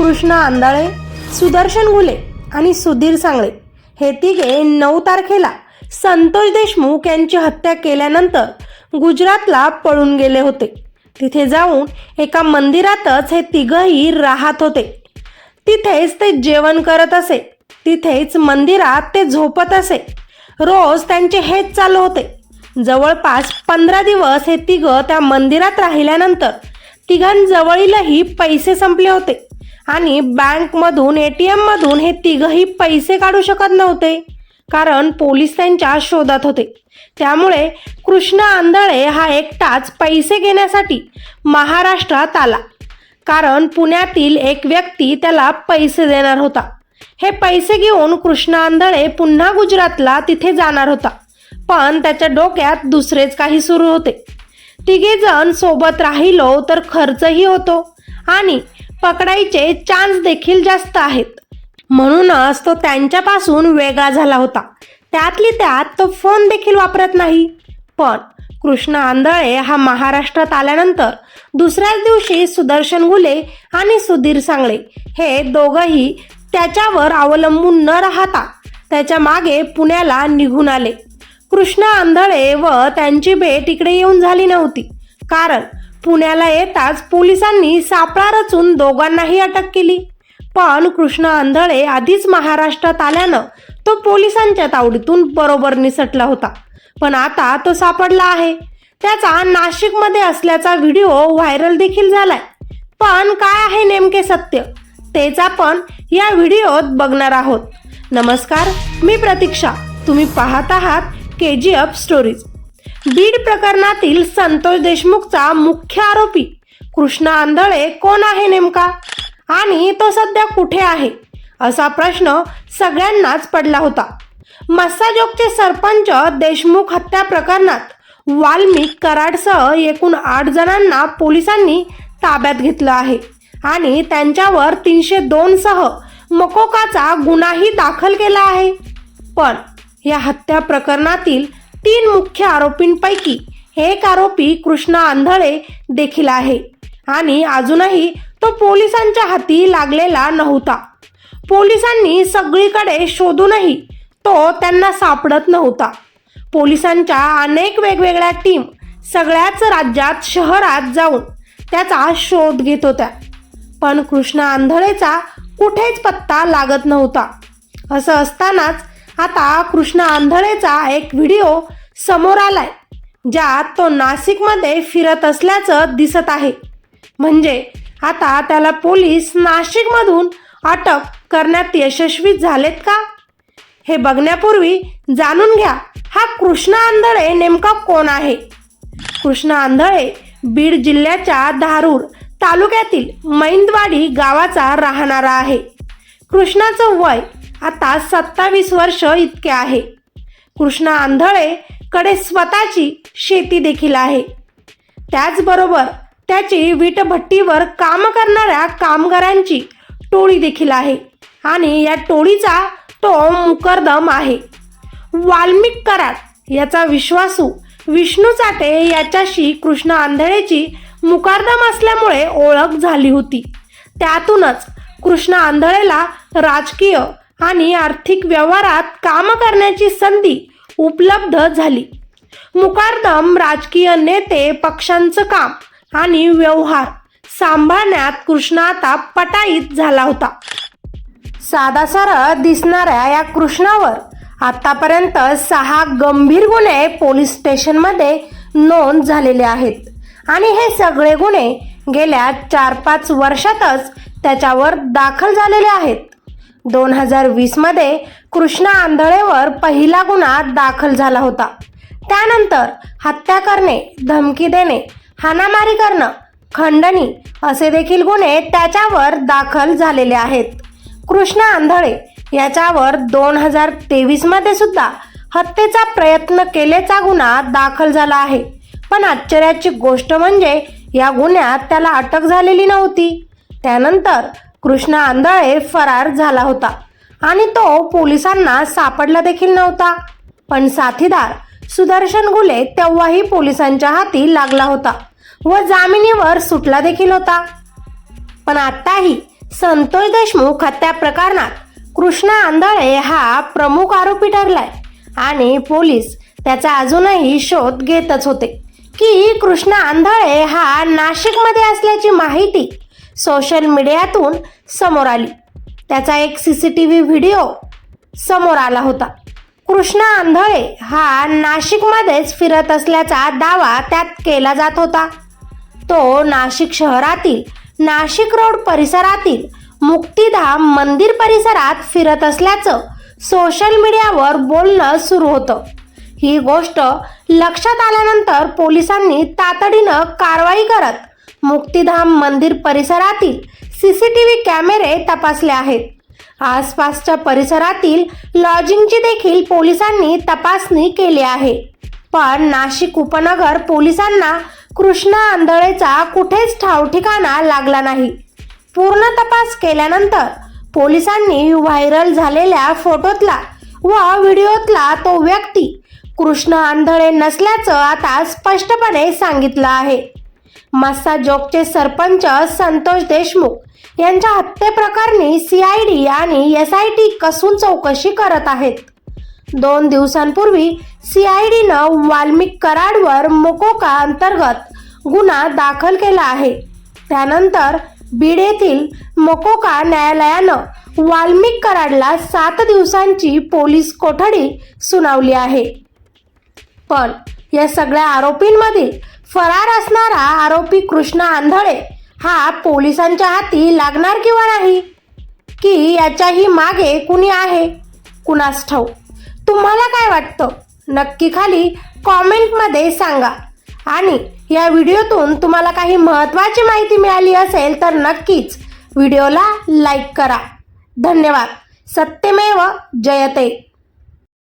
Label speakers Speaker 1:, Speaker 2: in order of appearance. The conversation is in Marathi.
Speaker 1: कृष्णा आंदाळे सुदर्शन घुले आणि सुधीर सांगळे. हे तिघे नऊ तारखेला संतोष देशमुख यांची हत्या केल्यानंतर गुजरातला पळून गेले होते. तिथे जाऊन एका मंदिरातच हे तिघही राहत होते. तिथेच ते जेवण करत असे. तिथेच मंदिरात ते झोपत असे. रोज त्यांचे हेच चालू होते. जवळपास पंधरा दिवस हे तिघं त्या मंदिरात राहिल्यानंतर तिघांजवळीलही पैसे संपले होते. आणि बँकमधून ए टी एममधून हे तिघही पैसे काढू शकत नव्हते. कारण पोलीस त्यांच्या शोधात होते. त्यामुळे कृष्ण आंधळे हा एकटाच पैसे घेण्यासाठी महाराष्ट्रात आला. कारण पुण्यातील एक व्यक्ती त्याला पैसे देणार होता. हे पैसे घेऊन कृष्ण आंधळे पुन्हा गुजरातला तिथे जाणार होता. पण त्याच्या डोक्यात दुसरेच काही सुरू होते. तिघे जण सोबत राहिलो तर खर्चही होतो. आणि पकडायचे चान्स देखील जास्त आहेत. म्हणूनच तो त्यांच्यापासून वेगळा झाला होता. त्यातली त्यात तो फोन देखील वापरत नाही. पण कृष्ण आंधळे हा महाराष्ट्रात आल्यानंतर दुसऱ्याच दिवशी सुदर्शन गुले आणि सुधीर सांगळे हे दोघंही त्याच्यावर अवलंबून न राहता त्याच्यामागे पुण्याला निघून आले. कृष्ण आंधळे व त्यांची भेट इकडे येऊन झाली नव्हती. कारण पुण्याला येताच पोलिसांनी सापळा रचून दोघांनाही अटक केली. पण कृष्ण आंधळे आधीच महाराष्ट्रात आल्यानं तो पोलिसांच्या तावडीतून बरोबर निसटला होता. पण आता तो सापडला आहे. त्याचा नाशिकमध्ये असल्याचा व्हिडिओ व्हायरल देखील झालाय. पण काय आहे नेमके सत्य? तेच आपण या व्हिडिओत बघणार आहोत. नमस्कार मी प्रतीक्षा. तुम्ही पाहत आहात K G F stories Beed प्रकरणातील संतोष देशमुखचा मुख्य आरोपी कृष्ण आंधळे कोण आहे नेमका? आणि तो सध्या कुठे आहे? असा प्रश्न सगळ्यांनाच पडला होता. मस्साजोगचे सरपंच देशमुख हत्या प्रकरणात वाल्मिक कराडसह एकूण आठ जणांना पोलिसांनी ताब्यात घेतलं आहे. आणि त्यांच्यावर तीनशे दोन सह मकोकाचा गुन्हाही दाखल केला आहे. पण या हत्या प्रकरणातील तीन मुख्य आरोपींपैकी एक आरोपी कृष्णा आंधळे देखील आहे. आणि अजूनही तो पोलिसांच्या हाती लागलेला नव्हता. पोलिसांनी सगळीकडे शोधूनही तो त्यांना सापडत नव्हता. पोलिसांच्या अनेक वेगवेगळ्या टीम सगळ्याच राज्यात शहरात जाऊन त्याचा शोध घेत होत्या. पण कृष्णा आंधळेचा कुठेच पत्ता लागत नव्हता. असं असतानाच आता कृष्ण आंधळेचा एक व्हिडिओ समोर आलाय ज्यात तो नाशिकमध्ये फिरत असल्याचं दिसत आहे. म्हणजे आता त्याला पोलीस नाशिकमधून अटक करण्यात यशस्वी झालेत का? हे बघण्यापूर्वी जाणून घ्या हा कृष्ण आंधळे नेमका कोण आहे? कृष्ण आंधळे बीड जिल्ह्याच्या धारूर तालुक्यातील मैंदवाडी गावाचा राहणारा आहे. कृष्णाचं वय आता सत्तावीस वर्ष इतके आहे. कृष्ण आंधळे कडे स्वतःची शेती देखील आहे. त्याचबरोबर त्याची वीटभट्टीवर काम करणाऱ्या कामगारांची टोळी देखील आहे आणि या टोळीचा तो मुकरदम आहे. वाल्मिक कराड याचा विश्वासू विष्णू चाटे याच्याशी कृष्ण आंधळेची मुकारदम असल्यामुळे ओळख झाली होती. त्यातूनच कृष्ण आंधळेला राजकीय आणि आर्थिक व्यवहारात काम करण्याची संधी उपलब्ध झाली. मुकार्दम राजकीय नेते पक्षांचं काम आणि व्यवहार सांभाळण्यात कृष्ण आता पटाईत झाला होता. साधा सरळ दिसणाऱ्या या कृष्णावर आतापर्यंत सहा गंभीर गुन्हे पोलीस स्टेशनमध्ये नोंद झालेले आहेत. आणि हे सगळे गुन्हे गेल्या चार पाच वर्षातच त्याच्यावर दाखल झालेले आहेत. दोन हजार वीसमध्ये कृष्णा आंधळेवर पहिला गुन्हा दाखल झाला होता. त्यानंतर हत्या करणे धमकी देणे हाणामारी करणं खंडणी असे देखील गुन्हे त्याच्यावर दाखल झालेले आहेत. कृष्ण आंधळे याच्यावर दोन हजार तेवीसमध्ये सुद्धा हत्येचा प्रयत्न केल्याचा गुन्हा दाखल झाला आहे. पण आश्चर्याची गोष्ट म्हणजे या गुन्ह्यात त्याला अटक झालेली नव्हती. त्यानंतर कृष्ण आंधळे फरार झाला होता आणि तो पोलिसांना सापडला देखील नव्हता. पण साथीदार सुदर्शन गुले तेव्हाही पोलिसांच्या हाती लागला होता व जामिनीवर सुटला देखील होता. पण आताही संतोष देशमुख हत्या प्रकरणात कृष्णा आंधळे हा प्रमुख आरोपी ठरलाय आणि पोलीस त्याचा अजूनही शोध घेतच होते की कृष्णा आंधळे हा नाशिकमध्ये असल्याची माहिती सोशल मीडियातून समोर आली. त्याचा एक C C T V video समोर आला होता. कृष्णा आंधळे हा नाशिकमध्येच फिरत असल्याचा दावा त्यात केला जात होता. तो नाशिक शहरातील नाशिक रोड परिसरातील मुक्तिधाम मंदिर परिसरात फिरत असल्याचं सोशल मीडियावर बोलणं सुरू होतं. ही गोष्ट लक्षात आल्यानंतर पोलिसांनी तातडीनं कारवाई करत मुक्तिधाम मंदिर परिसरातील सी सी टी व्ही कॅमेरे तपासले आहेत. आसपासच्या परिसरातील लॉजिंगची देखील पोलिसांनी तपासणी केली आहे. पण नाशिक उपनगर पोलिसांना कृष्णा आंधळेचा कुठेच ठावठिकाणा लागला नाही. पूर्ण तपास केल्यानंतर पोलिसांनी व्हायरल झालेल्या फोटोतला व व्हिडिओतला तो व्यक्ती कृष्ण आंधळे नसल्याचं आता स्पष्टपणे सांगितलं आहे. मस्सा जोगचे सरपंच संतोष देशमुख यांच्या हत्येप्रकरणी सीआयडी आणि एस आय टी कसून चौकशी करत आहेत. दोन दिवसांपूर्वी सीआयडीनं वाल्मिक कराडवर मोकोका अंतर्गत गुन्हा दाखल केला आहे. त्यानंतर बीड येथील मोकोका न्यायालयानं वाल्मिक कराडला सात दिवसांची पोलीस कोठडी सुनावली आहे. पण या सगळ्या आरोपींमधील फरार असणारा आरोपी कृष्णा आंधळे हा पोलिसांच्या हाती लागणार किंवा नाही? की याच्याही मागे कुणी आहे? कुणास ठाऊ तुम्हाला काय वाटतं? नक्की खाली कॉमेंटमध्ये सांगा. आणि या व्हिडिओतून तुम्हाला काही महत्त्वाची माहिती मिळाली असेल तर नक्कीच व्हिडिओला लाईक करा. धन्यवाद. सत्यमेव जयते.